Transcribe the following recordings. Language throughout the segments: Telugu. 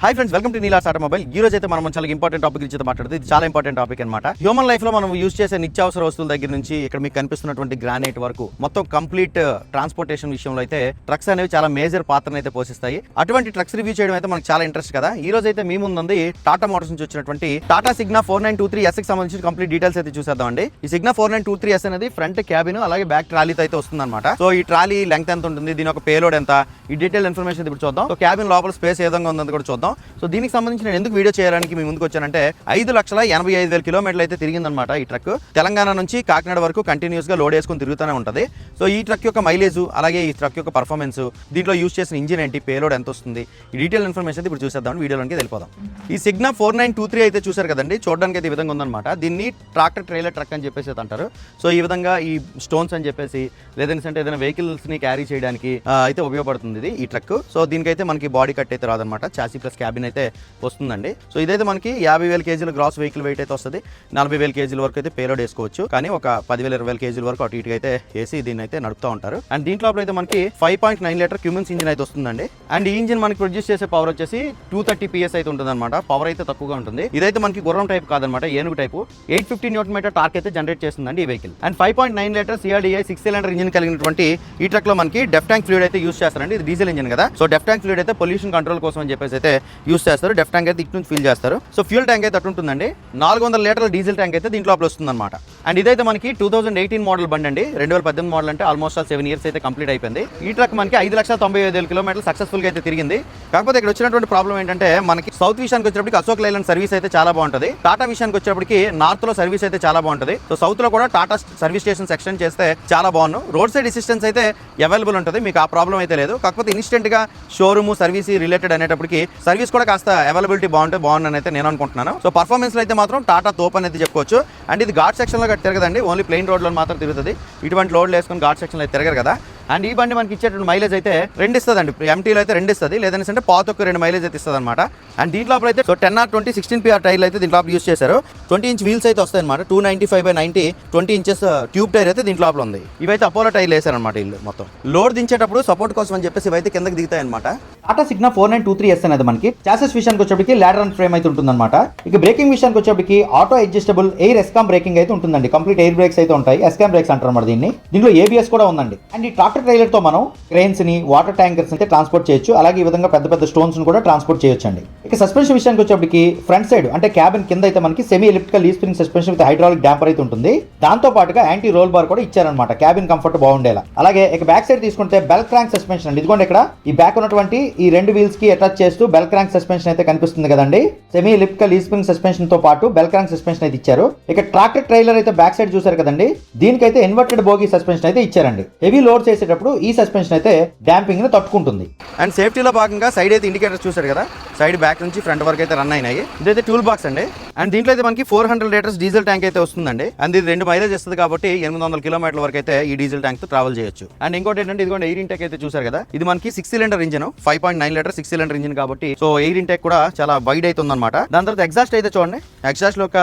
Hi friends welcome to Neela's automobile ఈ రోజు అయితే మనం చాలా ఇంపార్టెంట్ టాపిక్ గురించి మాట్లాడుతుంది. ఇది చాలా ఇంపార్టెంట్ టాపిక్ అనమాట హ్యూమన్ లైఫ్లో మనం యూస్ చేసే నిత్యావసర వస్తువుల దగ్గర నుంచి ఇక్కడ మీకు కనిపిస్తున్నటువంటి గ్రానైట్ వరకు మొత్తం కంప్లీట్ ట్రాన్స్పోర్టేషన్ uh, విషయంలో అయితే ట్రక్స్ అనేవి చాలా మేజర్ పాత్రను అయితే పోషిస్తాయి. అటువంటి ట్రక్స్ రివ్యూ చేయడం అయితే మనకు చాలా ఇంట్రెస్ట్ కదా. ఈ రోజు అయితే మీ ముందుంది టాటా మోటార్స్ నుంచి వచ్చినటువంటి Tata Signa four nine two three ఎస్కి సంబంధించిన కంప్లీట్ డీటెయిల్స్ అయితే చూసేద్దామండి ఈ Signa four nine two three S అనేది ఫ్రంట్ క్యాబిన్ అలాగే బ్యాక్ ట్రాలీతో అయితే వస్తుంది సో ఈ ట్రాలీ లెంగ్త్ ఎంత ఉంటుంది? దీని ఒక పేలోడ్ ఎంత? ఈ డీటెయిల్ ఇన్ఫర్మేషన్ ఇప్పుడు చూద్దాం. సో క్యాబిన్ లోపల స్పేస్ ఏ విధంగా ఉందని కూడా చూద్దాం. సో దీనికి సంబంధించి నేను ఎందుకు వీడియో చేయడానికి మీ ముందుకు వచ్చానంటే ఐదు లక్షల ఎనభై ఐదు వేల కిలోమీటర్లు అయితే తిరిగిందనమాట ఈ ట్రక్. తెలంగాణ నుంచి కాకినాడ వరకు కంటిన్యూస్గా లోడ్ వేసుకుని తిరుగుతూనే ఉంటుంది. సో ఈ ట్రక్ యొక్క మైలేజ్ అలాగే ఈ ట్రక్ యొక్క పర్ఫార్మెన్స్ దీంట్లో యూస్ చేసిన ఇంజిన్ ఏంటి పేలోడ్ ఎంత వస్తుంది ఈ డీటెయిల్ ఇన్ఫర్మేషన్ ఇప్పుడు చూసేద్దాం వీడియోలోకి వెళ్ళిపోదాం. ఈ Signa four nine two three అయితే చూసారు కదండి చూడడానికి అయితే ఈ విధంగా ఉందన్నమాట. దీన్ని ట్రాక్టర్ ట్రైలర్ ట్రక్ అని చెప్పేసి అంటారు. సో ఈ విధంగా ఈ స్టోన్స్ అని చెప్పేసి లేదంటే ఏదైనా వెహికల్స్ని క్యారీ చేయడానికి అయితే ఉపయోగపడుతుంది ఇది ఈ ట్రక్ సో దీనికైతే మనకి బాడీ కట్ అయితే రాదనమాట చాసీ ప్లస్ క్యాబిన్ అయితే వస్తుందండి. సో ఇదైతే మనకి యాభై వేల కేజీల గ్రాస్ వెహికల్ వెయిట్ అయితే వస్తుంది. నలభై వేల కేజీల వరకు అయితే పేలోడ్ వేసుకోవచ్చు. కానీ ఒక పదివేల ఇరవై వేల కేజీల వరకు అటు ఇటుగా అయితే వేసి దీన్ని అయితే నడుపుతూ ఉంటారు. అండ్ దీంట్లో అయితే మనకి five point nine litre Cummins engine అయితే వస్తుందండి. అండ్ ఈ ఇంజిన్ మనకి ప్రొడ్యూస్ చేసే పవర్ వచ్చేసి టూ థర్టీ పిఎస్ అయితే ఉంటుంది అనమాట పవర్ అయితే తక్కువగా ఉంటుంది. ఇదైతే మనకి గుర్రం టైప్ కాదనమాట ఏనుగు type. Eight fifty newton metre torque అయితే జనరేట్ చేస్తుందండి ఈ vehicle. And five point nine litre CRDI six cylinder engine కలిగినటువంటి ఈ ట్రక్లో మనకి డెఫ్ ట్యాంక్ ఫ్లూయిడ్ అయితే యూస్ చేస్తారండి. ఇది డీజిల్ ఇంజిన్ కదా. సో డెఫ్ ట్యాంక్ ఫ్లూయిడ్ అయితే పొల్యూషన్ కంట్రోల్ కోసం అని చెప్పేసి అయితే యూస్ చేస్తారు. డెఫ్ ట్యాంక్ అయితే ఇటు నుంచి ఫిల్ చేస్తారు. సో ఫ్యూల్ ట్యాంక్ అయితే అటు ఉంటుందండి. నాలుగు వందల లీటర్ల డీజిల్ ట్యాంక్ అయితే దీంట్లో అప్పుడు వస్తుందన్నమాట అండ్ ఇదైతే మనకి టూ థౌసండ్ ఎయిటీన్ మోడల్ బండి అండి. రెండు వేల పద్దెనిమిది మోడల్ అంటే ఆల్మోస్ట్ ఆల్ సెవెన్ ఇయర్స్ అయితే కంప్లీట్ అయిపోయింది. ఈ ట్రక్ మనకి ఐదు లక్షల తొంభై ఐదు వేల కిలోమీటర్లు సక్సెస్ఫుల్గా అయితే తిరిగింది. కాకపోతే ఇక్కడ వచ్చినటువంటి ప్రాబ్లం ఏంటంటే మనకి సౌత్ విషయానికి వచ్చేటప్పటికి అశోక్ లైలాండ్ సర్వీస్ అయితే చాలా బాగుంటుంది. టాటా విషయానికి వచ్చేటప్పటికి నార్త్లో సర్వీస్ అయితే చాలా బాగుంటుంది. సో సౌత్లో కూడా టాటా సర్వీస్ స్టేషన్స్ ఎక్స్టెండ్ చేస్తే చాలా బాగున్నాను రోడ్ సైడ్ అసిస్టెన్స్ అయితే అవైలబుల్ ఉంటుంది. మీకు ఆ ప్రాబ్లం అయితే లేదు. కాకపోతే ఇన్స్టెంట్గా షోరూమ్ సర్వీస్ రిలేటెడ్ అనేటప్పటికి సర్వీస్ కూడా కాస్త అవైలబిలిటీ బాగుంటే బాగుందని అయితే నేను అనుకుంటున్నాను. సో పర్ఫార్మెన్స్ అయితే మాత్రం టాటా తోప్ అనేది చెప్పుకోవచ్చు. అండ్ ఇది ఘాట్ సెక్షన్ సైడ్ తిరగదండి ఓన్లీ ప్లెయిన్ రోడ్లో మాత్రం తిరుగుతుంది. ఇటువంటి లోడ్లు వేసుకొని ఘాట్ సెక్షన్లో తిరగరు కదా. అండ్ ఈ బండి మనకి ఇచ్చేటువంటి మైలేజ్ అయితే రెండు ఇస్తుందండి ఎంటీలో అయితే రెండు ఇస్తుంది లేదంటే అంటే పాత ఒక రెండు మైలేజ్ అయితే ఇస్తుంది అనమాట అండ్ దీంట్లో అయితే so ten R twenty sixteen PR టైర్లు అయితే దీంట్లో యూస్ చేశారు. ట్వంటీ ఇంచ్ వీల్స్ అయితే వస్తాయి అనమాట two ninety five by ninety twenty inches tube tyre అయితే దీంట్లో ఉంది. ఇవైతే అపోలో టైర్లు వేసారనమాట ఇల్లు మొత్తం. లోడ్ దించేటప్పుడు సపోర్ట్ కోసం అని చెప్పేసి ఇవైతే కిందకి దిగుతాయి అనమాట Tata Signa four nine two three S అనేది మనకి. చాసెస్ విషయానికి వచ్చేప్పటికి లాడర్ అండ్ ఫ్రేమ్ అయితే ఉంటుందన్నమాట. ఇక బ్రేకింగ్ విషయానికి వచ్చేప్పటికి auto adjustable air S cam braking అయితే ఉంటుందండి. కంప్లీట్ ఎయిర్ బ్రేక్స్ అయితే ఉంటాయి. ఎస్కామ్ బ్రేక్స్ అంటారు అన్నమాట దీన్ని. దీంట్లో ఏబిఎస్ కూడా ఉందండి. అండ్ ఈ ట్రాక్టర్ ట్రైలర్తో మనం క్రెయిన్స్ని వాటర్ ట్యాంకర్స్ అయితే ట్రాన్స్పోర్ట్ చేయొచ్చు. అలాగే ఈ విధంగా పెద్ద పెద్ద స్టోన్స్ కూడా ట్రాన్స్పోర్ట్ చేయొచ్చు అండి ఇక సస్పెన్షన్ విషయానికి వచ్చేప్పటికి ఫ్రంట్ సైడ్ అంటే క్యాబిన్ కింద అయితే మనకి semi elliptical leaf spring suspension with hydraulic damper అయితే ఉంటుంది. దాంతో పాటుగా యాంటీ రోల్ బార్ కూడా ఇచ్చారనమాట క్యాబిన్ కంఫర్ట్ బాగుండేలా. అలాగే ఇక బ్యాక్ సైడ్ తీసుకుంటే బెల్ క్రాంక్ సస్పెన్షన్ అండి. ఇదిగోండి ఇక్కడ. ఈ బ్యాక్ ఉన్నటువంటి ఈ రెండు వీల్స్కి అటాచ్ చేస్తూ బెల్ క్రాంక్ సస్పెన్షన్ అయితే కనిపిస్తుంది కదండి. సెమీ ఎలిప్టికల్ లీ స్ప్రింగ్ సస్పెన్షన్తో పాటు బెల్ క్రాంక్ సస్పెన్షన్ అయితే ఇచ్చారు. ఇక ట్రాక్టర్ ట్రైలర్ అయితే బ్యాక్ సైడ్ చూసారు కదండి. దీనికైతే ఇన్వర్టెడ్ బోగి సస్పెన్షన్ అయితే ఇచ్చారండి. హెవీ లోడ్ చేసే చేసేటప్పుడు ఈ సస్పెన్షన్ అయితే డాంపింగ్ని తట్టుకుంటుంది. అండ్ సేఫ్టీలో భాగంగా సైడ్ అయితే ఇండికేటర్స్ చూసారు కదా? సైడ్ బ్యాక్ నుంచి ఫ్రంట్ వరకు అయితే రన్ అయినాయి. ఇదైతే టూల్ బాక్స్ అండి. అండ్ దీంట్లో అయితే మనకి four hundred litres diesel tank అయితే వస్తుందండి. అండ్ ఇది రెండు మైలేజ్ ఇస్తుంది కాబట్టి ఎనిమిది వందల కిలోమీటర్ల వరకు అయితే ఈ డీజిల్ ట్యాంక్తో ట్రావెల్ చేయొచ్చు. అండ్ ఇంకోటి ఏంటంటే ఇదిగోండి ఎయిర్ ఇంటెక్ అయితే చూసారు కదా? ఇది మనకి six cylinder engine five point nine litre six cylinder engine కాబట్టి సో ఎయిర్ ఇంటెక్ కూడా చాలా వైడ్ అయితే ఉందన్నమాట దాని తర్వాత ఎగ్జాస్ట్ అయితే చూడండి. ఎగ్జాస్ట్లో ఒక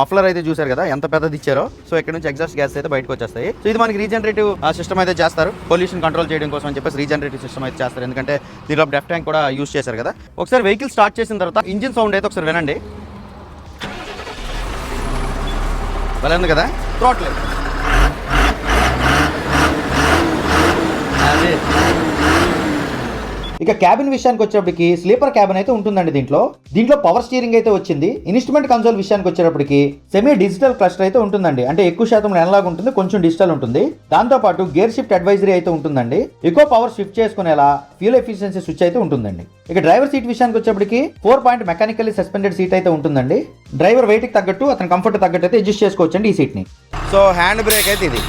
మఫ్లర్ అయితే చూసారు కదా? ఎంత పెద్దది ఇచ్చారో? సో ఇక్కడ నుంచి ఎగ్జాస్ట్ గ్యాస్ అయితే బయటకు వచ్చేస్తాయి. సో ఇది మనకి రీజనరేటివ్ సిస్టమ్ అయితే చేస్తారు. పొల్యూషన్ కంట్రోల్ చేయడం కోసం అని చెప్పేసి రీజనరేటివ్ సిస్టమ్ అయితే చేస్తారు. ఎందుకంటే దీనిలో డెఫ్ ట్యాంక్ కూడా యూస్ చేశారు కదా? ఒకసారి వెహికల్ స్టార్ట్ చేసిన తర్వాత ఇంజిన్ సౌండ్ అయితే ఒకసారి వినండి. బలం ఉంది కదా? త్రోట్లేదు ఇక క్యాబిన్ విషయానికి వచ్చేప్పటికి స్లీపర్ క్యాబిన్ అయితే ఉంటుందండి దీంట్లో. దీంట్లో పవర్ స్టీరింగ్ అయితే వచ్చింది. ఇన్స్ట్రుమెంట్ కన్సోల్ విషయానికి వచ్చేటప్పటికి సెమీ డిజిటల్ క్లస్టర్ అయితే ఉంటుందండి. అంటే ఎక్కువ శాతం ఎనలాగ్ ఉంటుంది కొంచెం డిజిటల్ ఉంటుంది. దాంతో పాటు గేర్ షిఫ్ట్ అడ్వైజరీ అయితే ఉంటుందండి. ఎక్కువ పవర్ షిఫ్ట్ చేసుకునేలా ఫ్యూల్ ఎఫిషియన్సీ స్విచ్ అయితే ఉంటుందండి. ఇక డ్రైవర్ సీట్ విషయానికి వచ్చేప్పటికి four point mechanically suspended seat అయితే ఉంటుందండి. డ్రైవర్ వెయిట్కి తగ్గట్టు అతని కంఫర్ట్ తగ్గట్టు అయితే అడ్జస్ట్ చేసుకోవచ్చండి ఈ సీట్ని. సో హ్యాండ్ బ్రేక్ అయితే ఇది.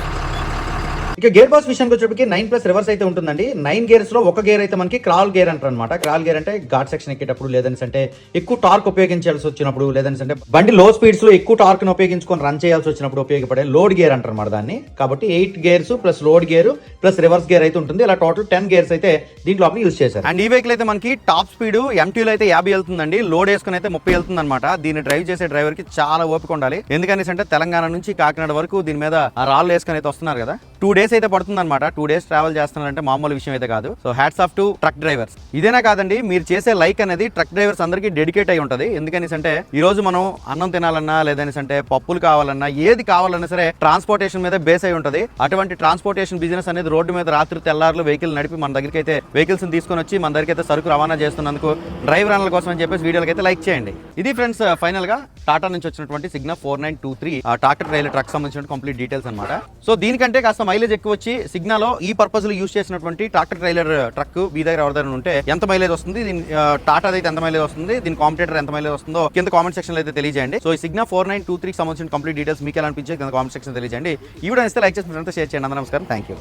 ఇక గేర్ బాక్స్ విషయానికి వచ్చేప్పటికి నైన్ ప్లస్ రివర్స్ అయితే ఉంటుందండి. నైన్ గేర్స్లో ఒక గేర్ అయితే మనకి క్రాల్ గేర్ అంటారు అనమాట క్రాల్ గేర్ అంటే ఘాట్ సెక్షన్ ఎక్కేటప్పుడు లేదని అంటే ఎక్కువ టార్క్ ఉపయోగించాల్సి వచ్చినప్పుడు లేదని అంటే బండి లో స్పీడ్స్లో ఎక్కువ టార్క్ను ఉపయోగించుకొని రన్ చేయాల్సి వచ్చినప్పుడు ఉపయోగపడే లోడ్ గేర్ అంటారు అనమాట దాన్ని. కాబట్టి eight gears plus load gear plus reverse gear అయితే ఉంటుంది. ఇలా టోటల్ టెన్ గేర్స్ అయితే దీంట్లో యూస్ చేశారు. అండ్ ఈ వెహికల్ అయితే మనకి టాప్ స్పీడ్ ఎంటీలో అయితే యాభై వెళ్తుందండి. లోడ్ వేసుకుని అయితే ముప్పై వెళ్తుంది అనమాట దీన్ని డ్రైవ్ చేసే డ్రైవర్కి చాలా ఓపిక ఉండాలి. ఎందుకనేసి అంటే తెలంగాణ నుంచి కాకినాడ వరకు దీని మీద ఆ రాళ్ళు వేసుకుని అయితే వస్తున్నారు కదా. టూ డేస్ అయితే పడుతుంది అనమాట టూ డేస్ ట్రావెల్ చేస్తున్నారంటే మామూలు విషయం అయితే కాదు. So hats off to truck drivers ఇదేనా కాదండి మీరు చేసే లైక్ అనేది ట్రక్ డ్రైవర్స్ అందరికీ డెడికేట్ అయి ఉంటుంది. ఎందుకనేసి అంటే ఈ రోజు మనం అన్నం తినాలన్నా లేదనేసి అంటే పప్పులు కావాలన్నా ఏది కావాలన్నా సరే ట్రాన్స్పోర్టేషన్ మీద బేస్ అయి ఉంటుంది. అటువంటి ట్రాన్స్పోర్టేషన్ బిజినెస్ అనేది రోడ్డు మీద రాత్రి తెల్లారులు వెహికల్ నడిపి మన దగ్గరికి అయితే వెహికల్స్ తీసుకొని వచ్చి మన దగ్గరికి అయితే సరుకు రవాణా చేస్తున్నందుకు డ్రైవర్ అన్నల కోసం అని చెప్పేసి వీడియోలకి అయితే లైక్ చేయండి. ఇది ఫ్రెండ్స్ ఫైనల్ uh, గా టాటా నుంచి వచ్చినటువంటి Signa four nine two three Tata trailer truck సంబంధించిన కంప్లీట్ డీటెయిల్స్ అనమాట సో దీనికంటే కాస్త మైలేజ్ ఎక్కువ వచ్చి సిగ్నాలో ఈ పర్పస్లో యూస్ చేసినటువంటి ట్రాక్టర్ ట్రైలర్ ట్రక్ మీ దగ్గర ఎవరిదైనా ఉంటే ఎంత మైలేజ్ వస్తుంది? దీని టాటా అయితే ఎంత మైలేజ్ వస్తుంది? దీని కాంపిటేటర్ ఎంత మైలేజ్ వస్తుందో కింద కామెంట్ సెక్షన్లో అయితే తెలియజేయండి. సో ఈ Signa four nine two three సంబంధించిన కంప్లీట్ డీటెయిల్స్ మీకు ఎలా అనిపించే కింద కామెంట్ సెక్షన్ తెలియజేయండి. ఈ వీడియో ఇస్తే లైక్ చేసి మీ షేర్ చేయండి. నమస్కారం. Thank you